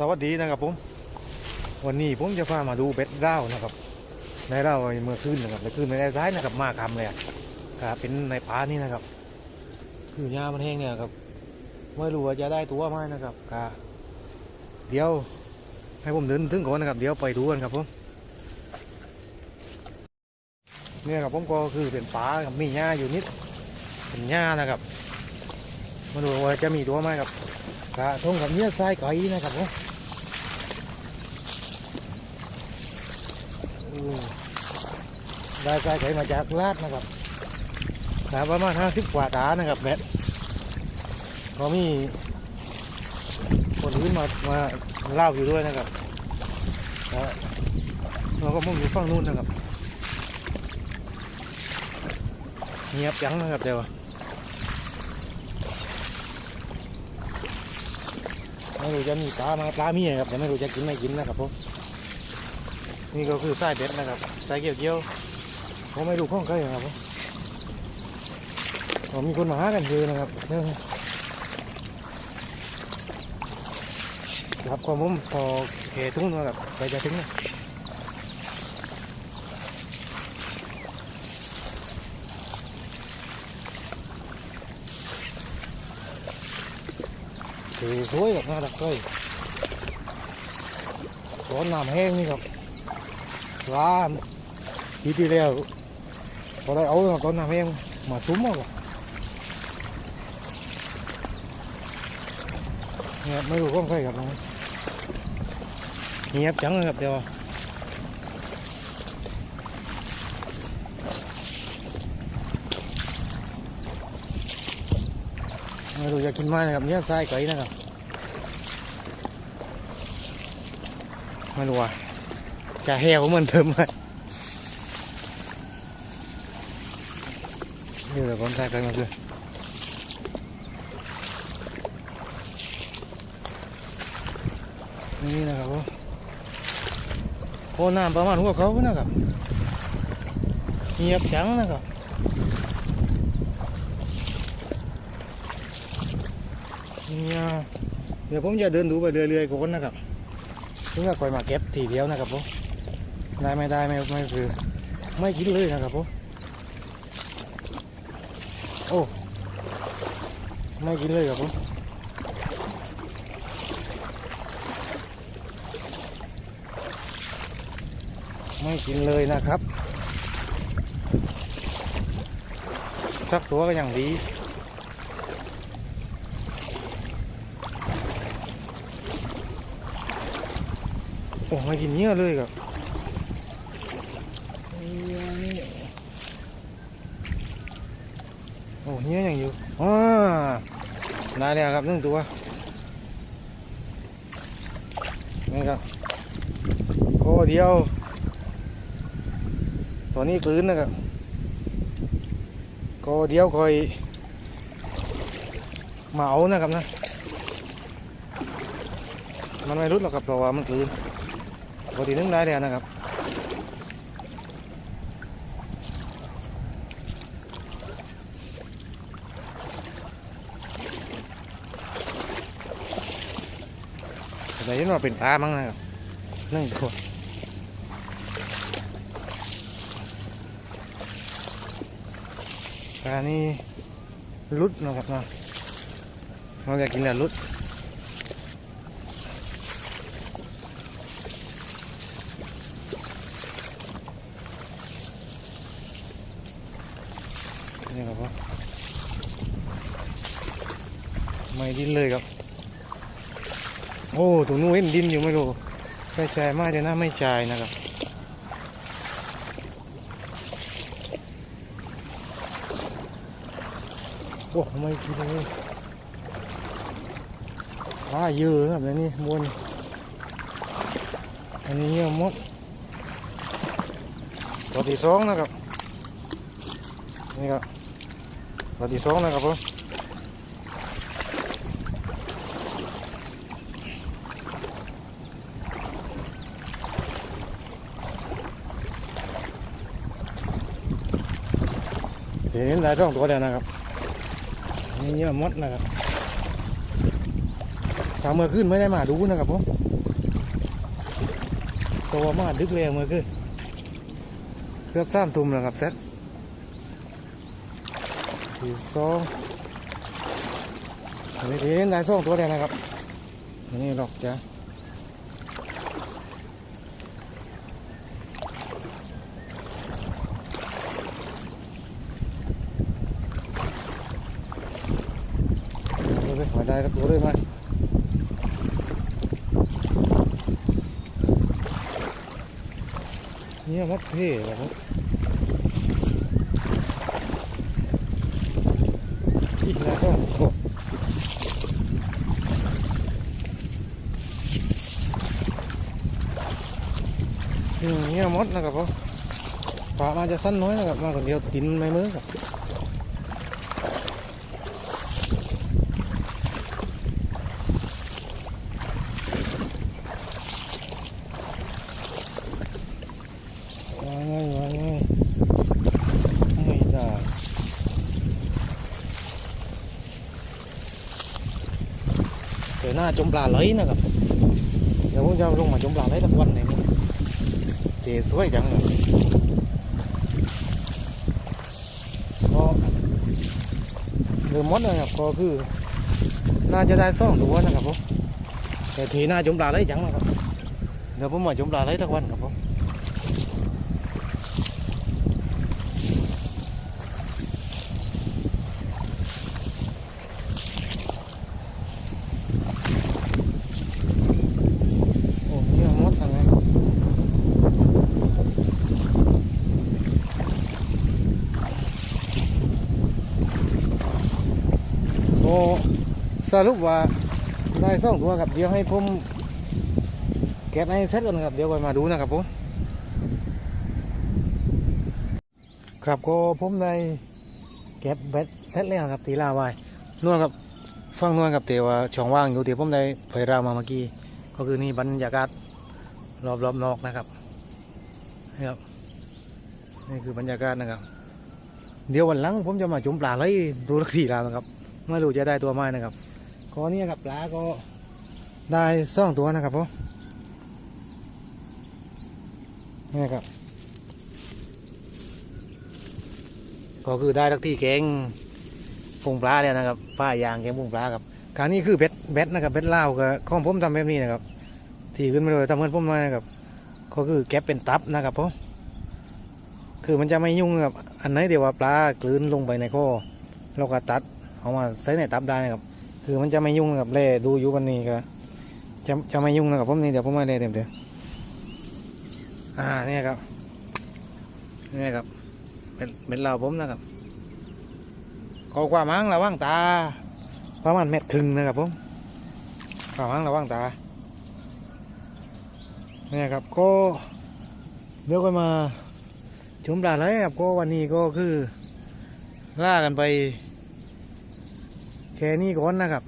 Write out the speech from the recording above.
สวัสดีนะครับผม วันนี้ผมจะพามาดูเบ็ดเล่าวนะครับ ในเล่าเมื่อคืนนะครับในคืนไม่ได้ร้ายนะครับมากคำเลยอะก็เป็นในป่านี่นะครับ คือหญ้ามันแห้งเนี่ยครับไม่รู้ว่าจะได้ตัวไหมนะครับก็เดี๋ยวให้ผมเดินถึงก่อนนะครับ เดี๋ยวไปดูกันครับผมเนี่ยครับผมก็คือเป็นป่าครับมีหญ้าอยู่นิดเป็นหญ้านะครับมาดูว่าจะมีตัวไหมครับกระทงกับเนี้ยทรายไก่นะครับผม ได้ทรายไก่มาจากลาดนะครับหนาประมาณห้าสิบกว่าตานะครับแบทก็มีคนอื่นมามาเล่าอยู่ด้วยนะครับแล้วเราก็มุ่งอยู่ฝั่งนู้นนะครับเงียบจังนะครับเดี๋ยวไม่รู้จะมีปลาไหมาปลามีนะครับแต่ไม่รู้จะกินไม่กินนะครับผม นี่ก็คือไส้เบ็ดนะครับไส้เกี่ยวเกี่ยวๆผมไม่รู้ข้องใครนะครับผมมีคนมาหากันคือนะครับเนี่ยครับความผมพอเขทุ่งนะครับไปจะถึงนะสวยแบบน่ารักเลยตอนน้ำแห้งนี่ครับ ปลาปีที่แล้วพอได้เอาตอนน้ำแห้งมาซุ้มเอาอะเนี่ยไม่รู้ข้องใครครับน้องเงียบจังเลยครับเดี๋ยวไม่รู้จะกินไหมนะครับเนี่ยทรายไก่นะครับไม่รู้ว่า จะแหวเหมือนเดิมไหมนี่แหละผมทรายไก่มาคือนี่นะครับผมโคน้ำประมาณหัวเขานะครับเงียบจังนะครับเนี่ยเดี๋ยวผมจะเดินดูไปเรื่อยๆก่อนนะครับถึงจะคอยมาเก็บทีเดียวนะครับผม ได้ไม่ได้ไม่ไม่คือไม่กินเลยนะครับผมโอ้ไม่กินเลยครับผมไม่กินเลยนะครับสักตัวก็ยังดีโอ้ไม่กินเยอะเลยครับ โอ้เยอะยังอยู่อ่าได้แล้วครับหนึ่งตัวนี่ครับโคเดียว ตัวนี้กลืนนะครับโคเดียวคอยมาเอานะครับนะ มันไม่รุดหรอกครับเพราะว่ามันกลืนปกตินึงได้แล้วนะครับ แต่เห็นว่าเป็นปลามั้งนะครับนึ่งตัวปลานี่ลุดนะครับนะเราอยากกินแต่ลุดนี่ครับไม่ดิ้นเลยครับ โอ้ตรงนู้นเห็นดินอยู่ไม่รู้ใช่ใช่มากเดี๋ยน่าไม่ใจ่นะครับโอ้ไม่กินเลยปลาเยอะครับในนี้บนอันนี้เยอะหมดตัวที่สองนะครับนี่ครับตัวที่สองนะครับผม เห็นได้สองตัวเดียวนะครับนี่เยอะมดนะครับพถ้าเมื่อคืนไม่ได้มาดูนะครับผมตัวมาดึกเลยเมื่อคืนเกือบสามทุ่มแล้วครับเซ็ตสี่สองอันนี้ทีนี้ได้สองตัวเดียวนะครับนนี้หรอกจ้ะเอาไปหาได้สักตัวด้วยไหมเนี่ยมัดเพ่แล้วครับอีกแล้วก็เนี่ยมดนะครับผมปลามาจะสั้นน้อยนะครับมาคนเดียวตินไม่มือครับวางไว้วางไว้ไม่ได้เดี๋ยว หน้าจมปลาไหลนะครับ เดี๋ยวผมจะลงมาจมปลาไหลสักวันหนึ่งเจสวยจังเลยก็เรือมดนะครับก็คือ น่าจะได้สองตัวนะครับผมแต่ทีหน้าจมปลาไหลจังนะครับเดี๋ยวผมมาจมปลาไหลสักวันครับผม โอ้เยอะมดอะไรโอ้สรุปว่าได้สองตัวครับเดี๋ยวให้ผมเก็บให้เสร็จก่อนครับเดี๋ยวไปมาดูนะครับผมครับก็ผมได้เก็บเบ็ดเสร็จแล้วครับตีลาไว้นวลครับฟังนวลครับเตีว่าช่องว่างอยู่เดี๋ยวผมได้เผยรามาเมื่อกี้ก็คือนี่บรรยากาศรอบรอบๆนอกนะครับนี่ครับนี่คือบรรยากาศนะครับ เดี๋ยววันหลังผมจะมาจุ่มปลาเลยดูลักทีแล้วนะครับ ไม่รู้จะได้ตัวไหมนะครับก็นี่ครับปลาก็ได้สองตัวนะครับผมนี่ครับ ก็คือได้ลักที่แกงพุงปลาเนี่ยนะครับป้ายางแกงพุงปลาครับการนี้คือเบ็ดเบ็ดนะครับเบ็ดเหล้ากับข้องผมทำแบบนี้นะครับที่ขึ้นมาเลยทำเงินผมมานะครับก็คือแก็บเป็นตับนะครับผมคือมันจะไม่ยุ่งกับอันไหนเดี๋ยวว่าปลากลืนลงไปในข้อเราก็ตัด เอามาใส่ในตับได้นะครับ คือมันจะไม่ยุ่งกับเล่ดูอยู่วันนี้ก็จะจะไม่ยุ่งนะครับผมนี่เดี๋ยวผมมาเล่เต็มเดี๋ยวอ่าเนี่ยครับเนี่ยครับ เป็นเป็นเราผมนะครับขอความมั้งระวังตาประมาณเม็ดครึ่งนะครับผมความมั้งระวังตาเนี่ยครับก็เดี๋ยวก็มาชมปลาไหลครับก็วันนี้ก็คือล่ากันไป แค่นี้ก่อนนะครับ